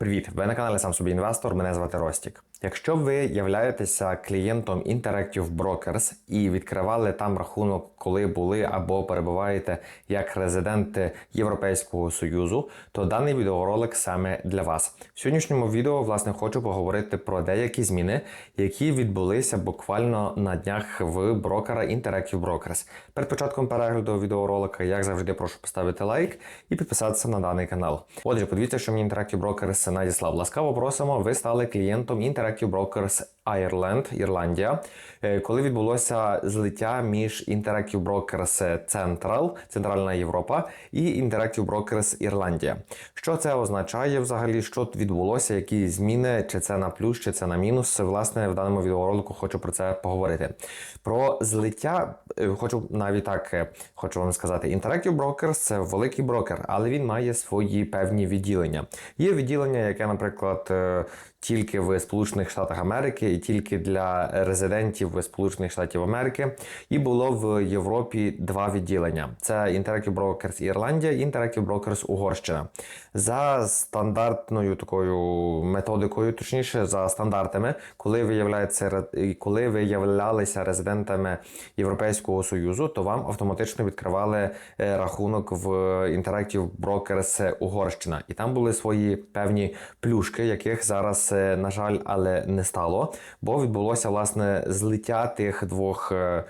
Привіт! Ви на каналі Сам собі інвестор. Мене звати Ростік. Якщо ви являєтеся клієнтом Interactive Brokers і відкривали там рахунок, коли були або перебуваєте як резиденти Європейського Союзу, то даний відеоролик саме для вас. В сьогоднішньому відео власне хочу поговорити про деякі зміни, які відбулися буквально на днях в брокера Interactive Brokers. Перед початком перегляду відеоролика, як завжди, прошу поставити лайк і підписатися на даний канал. Отже, подивіться, що мені Interactive Brokers надіслав. Ласкаво просимо, ви стали клієнтом Interactive Brokers Ireland, Ірландія, Е, коли відбулося злиття між Interactive Brokers Central, Центральна Європа, і Interactive Brokers Ірландія. Що це означає взагалі? Що відбулося, які зміни, чи це на плюс, чи це на мінус? Власне, в даному відеоролику хочу про це поговорити. Про злиття е, хочу навіть так е, хочу вам сказати. Interactive Brokers – це великий брокер, але він має свої певні відділення. Є відділення, яке, наприклад, е, тільки в Сполучених Штатах Америки і тільки для резидентів Сполучених Штатів Америки. І було в Європі два відділення: це Interactive Brokers Ірландія Interactive Brokers Угорщина. За стандартною такою методикою, точніше, за стандартами, коли ви являєтеся коли ви являлися резидентами Європейського Союзу, то вам автоматично відкривали е, рахунок в Interactive Brokers Угорщина. І там були свої певні плюшки, яких зараз, е, на жаль, але не стало, бо відбулося власне злиття тих двох е,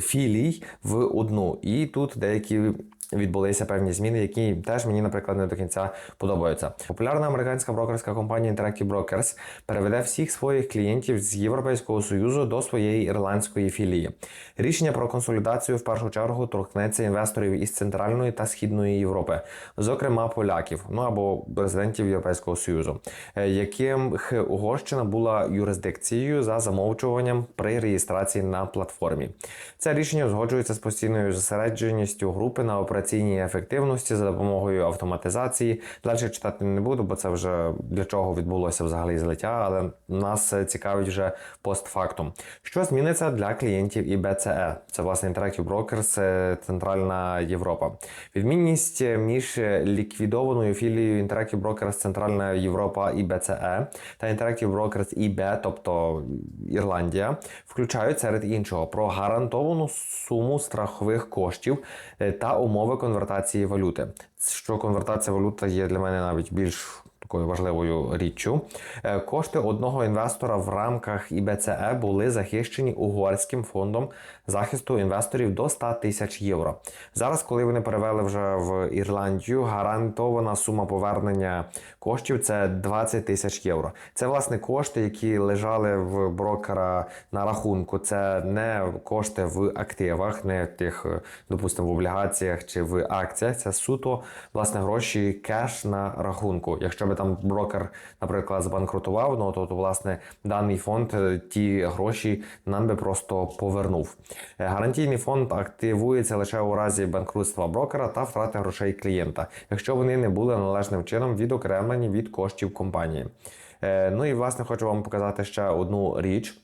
філій в одну. І тут деякі відбулися певні зміни, які теж мені, наприклад, не до кінця подобаються. Популярна американська брокерська компанія Interactive Brokers переведе всіх своїх клієнтів з Європейського союзу до своєї ірландської філії. Рішення про консолідацію в першу чергу торкнеться інвесторів із центральної та східної Європи, зокрема поляків, ну або резидентів Європейського союзу, е, яким Угорщина була юрисдикцією за замовчуванням при реєстрації на платформі. Це рішення узгоджується з постійною зосередженістю групи на операційній ефективності за допомогою автоматизації. Далі читати не буду, бо це вже для чого відбулося взагалі злиття, але нас цікавить вже постфактум. Що зміниться для клієнтів і BCE? Це власне Interactive Brokers е, Центральна Європа. Відмінність між ліквідованою філією Interactive Brokers Центральна Європа і BCE та Interactive Brokers IB, тобто Ірландія, включають серед іншого про гарантовану суму страхових коштів е, та умови конвертації валюти. Що конвертація валюти є для мене навіть більш такою важливою річчю. Е, Кошти одного інвестора в рамках ІБЦЕ були захищені угорським фондом захисту інвесторів до 100 тисяч євро. Зараз, коли вони перевели вже в Ірландію, гарантована сума повернення коштів це 20 тисяч євро. Це власне кошти, які лежали в брокера на рахунку. Це не кошти в активах, не тих, допустимо, в облігаціях чи в акціях. Це суто власне гроші кеш на рахунку. Якщо би там брокер, наприклад, збанкрутував, ну то, то власне даний фонд е, ті гроші нам би просто повернув. Е, Гарантійний фонд активується лише у разі банкрутства брокера та втрати грошей клієнта, якщо вони не були належним чином відокремлені від коштів компанії. Е, Ну і власне хочу вам показати ще одну річ.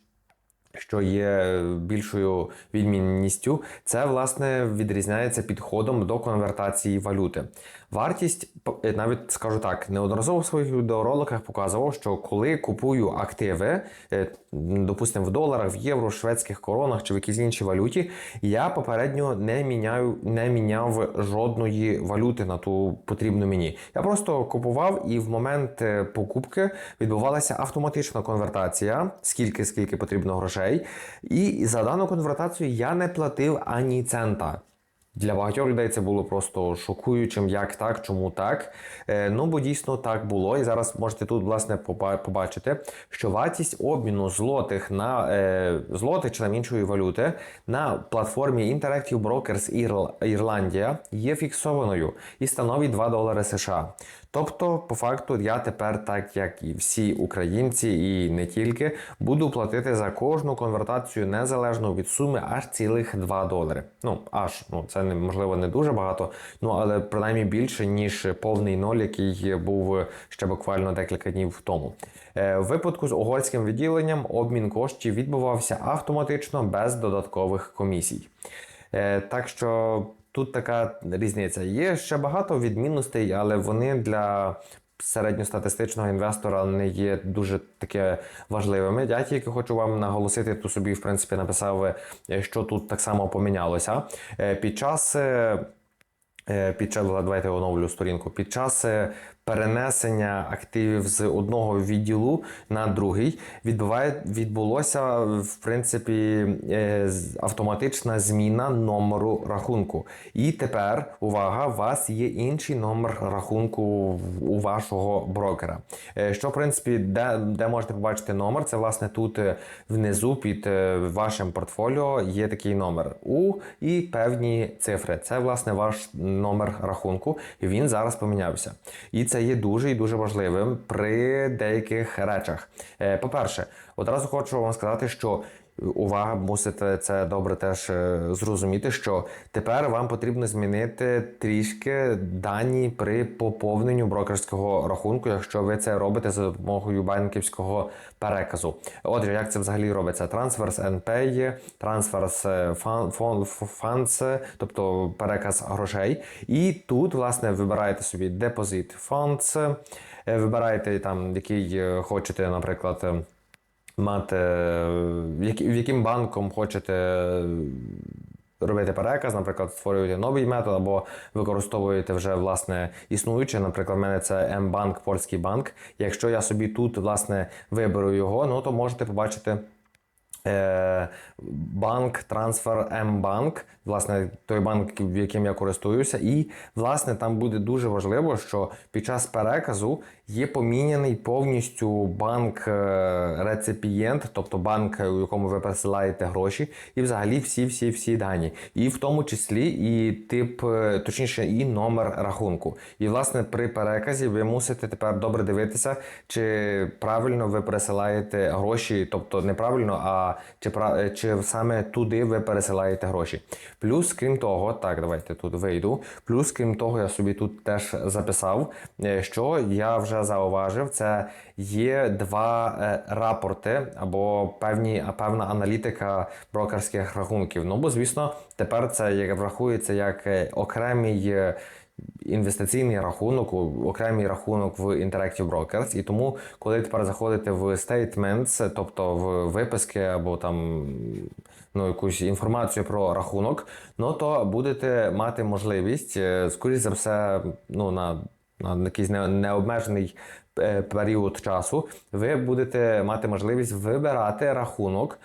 Що є більшою відмінністю, це власне відрізняється підходом до конвертації валюти. Вартість, е, навіть скажу так, неодноразово в своїх відеороликах показував, що коли купую активи, е, допустимо, в доларах, в євро, шведських коронах чи в якійсь іншій валюті, я попередньо не міняю, не міняв жодної валюти на ту потрібну мені. Я просто купував і в момент е, покупки відбувалася автоматична конвертація, скільки скільки потрібно грошей. І за дану конвертацію я не платив ані цента. Для багатьох людей це було просто шокуючим, як так, чому так. Е, ну бо дійсно так було. І зараз можете тут власне побачити, що вартість обміну злотих на е, злотих чи там іншої валюти на платформі Interactive Brokers Ірландія є фіксованою і становить 2 долари США. Тобто, по факту, я тепер, так як і всі українці, і не тільки, буду платити за кожну конвертацію незалежно від суми аж цілих 2 долари. Ну аж ну це не можливо не дуже багато, ну але принаймні більше ніж повний ноль, який був ще буквально декілька днів тому. Е, В випадку з угорським відділенням обмін коштів відбувався автоматично без додаткових комісій. Е, Так що тут така різниця. Є ще багато відмінностей, але вони для середньостатистичного інвестора не є дуже таке важливими. Я тільки хочу вам наголосити, тут собі, в принципі, написав, е, що тут так само помінялося. Е, Під час. е, Під час давайте оновлю сторінку. Під час перенесення активів з одного відділу на другий відбуває відбулося в принципі е, автоматична зміна номеру рахунку. І тепер увага, у вас є інший номер рахунку у вашого брокера. Е, Що в принципі, де, де можете побачити номер? Це власне тут е, внизу під вашим портфоліо є такий номер У і певні цифри. Це власне ваш номер рахунку, і він зараз помінявся. І це є дуже і дуже важливим при деяких речах. Е, По-перше, одразу хочу вам сказати, що увага, мусите це добре теж е, зрозуміти, що тепер вам потрібно змінити трішки дані при поповненню брокерського рахунку, якщо ви це робите за допомогою банківського переказу. Отже, як це взагалі робиться? Transfers and Pay, Transfers fun- fun- Funds, тобто переказ грошей. І тут, власне, вибираєте собі Deposit Funds, е, вибираєте там, який е, хочете, наприклад. Мати, в яким банком хочете робити переказ, наприклад, створюєте новий метод або використовуєте вже власне існуюче. Наприклад, в мене це М-банк, польський банк. Якщо я собі тут власне виберу його, ну то можете побачити. Е, банк, трансфер М-банк, власне, той банк, в яким я користуюся, і власне там буде дуже важливо, що під час переказу є поміняний повністю банк е, тобто банк, у якому ви пересилаєте гроші, і взагалі всі, всі, всі дані, і в тому числі і тип, е, точніше, і номер рахунку. І власне при переказі ви мусите тепер добре дивитися, чи правильно ви пересилаєте гроші, тобто неправильно, а чи чи саме туди ви пересилаєте гроші. Плюс, крім того, так, давайте тут вийду. Плюс, крім того, я собі тут теж записав, е, що я вже зауважив, це є два е, рапорти або певні, певна аналітика брокерських рахунків. Ну, бо, звісно, тепер це як врахується як е, окремий. Інвестиційний рахунок, окремий рахунок в Interactive Brokers. І тому, коли тепер заходите в statements, тобто в виписки або там ну, якусь інформацію про рахунок, ну то будете мати можливість, е, скоріш за все, ну на, на якийсь необмежений період часу, ви будете мати можливість вибирати рахунок,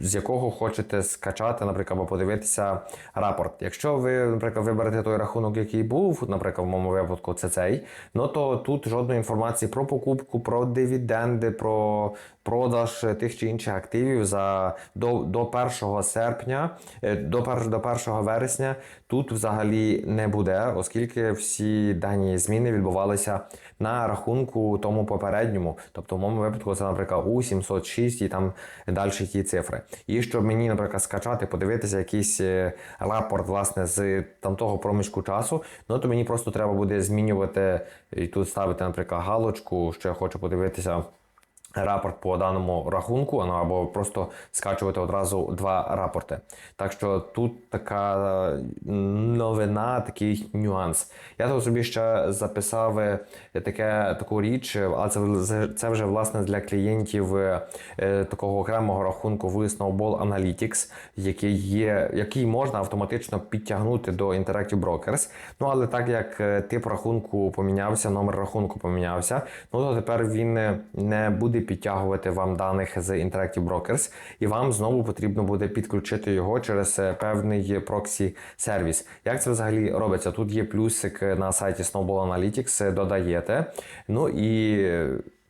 з якого хочете скачати, наприклад, або подивитися рапорт. Якщо ви, наприклад, виберете той рахунок, який був, наприклад, в моєму випадку це цей, ну то тут жодної інформації про покупку, про дивіденди, про продаж тих чи інших активів за до, до 1 серпня, е, до, пер, до 1 вересня тут взагалі не буде, оскільки всі дані зміни відбувалися на рахунку тому попередньому. Тобто, в моєму випадку це, наприклад, у 706 і там далі ті цифри. І щоб мені, наприклад, скачати, подивитися якийсь е, рапорт власне з там того проміжку часу, ну то мені просто треба буде змінювати і тут ставити, наприклад, галочку, що я хочу подивитися. Рапорт по даному рахунку, ну, або просто скачувати одразу два рапорти. Так що тут така е, новина, такий нюанс. Я тут собі ще записав е, таке, таку річ, але це, це вже власне для клієнтів е, такого окремого рахунку в Snowball Analytics, який є, який можна автоматично підтягнути до Interactive Brokers. Ну але так як тип рахунку помінявся, номер рахунку помінявся, ну то тепер він не буде підтягувати вам даних з Interactive Brokers, і вам знову потрібно буде підключити його через е, певний проксі сервіс. Як це взагалі робиться? Тут є плюсик на сайті Snowball Analytics, е, додаєте. Ну і.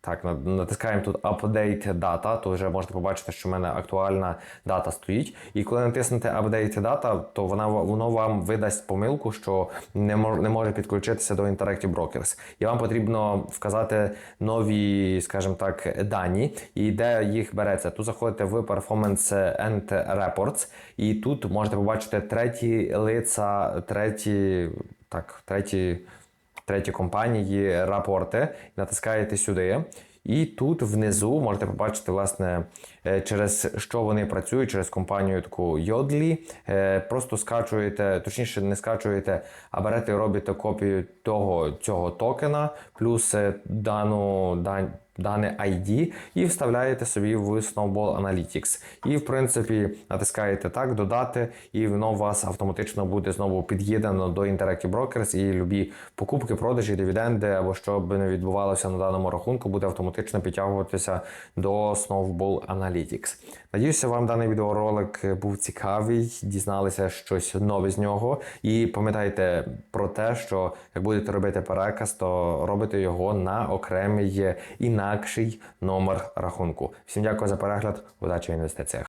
Так, на- натискаємо тут Update Data, то вже можете побачити, що в мене актуальна дата стоїть. І коли натиснете Update Data, то вона воно вам видасть помилку, що не мож, не може підключитися до Interactive Brokers. І вам потрібно вказати нові, скажімо так, дані, і де їх береться. Тут заходите в Performance and Reports, і тут можете побачити треті лица, треті, так, треті треті компанії рапорти, натискаєте сюди. І тут внизу можете побачити, власне, е, через що вони працюють, через компанію таку Yodlee. Е, Просто скачуєте, точніше, не скачуєте, а берете і робите копію того цього токена, плюс е, дану дан, дане ID і вставляєте собі в Snowball Analytics. І, в принципі, натискаєте так, додати, і воно у вас автоматично буде знову під'єднано до Interactive Brokers, і любі покупки, продажі, дивіденди або що би не відбувалося на даному рахунку, буде автоматично підтягуватися до Snowball Analytics. Надіюся, вам даний відеоролик був цікавий, дізналися щось нове з нього. І пам'ятайте про те, що як будете робити переказ, то робите його на окремий інакший номер рахунку. Всім дякую за перегляд, удачі в інвестиціях.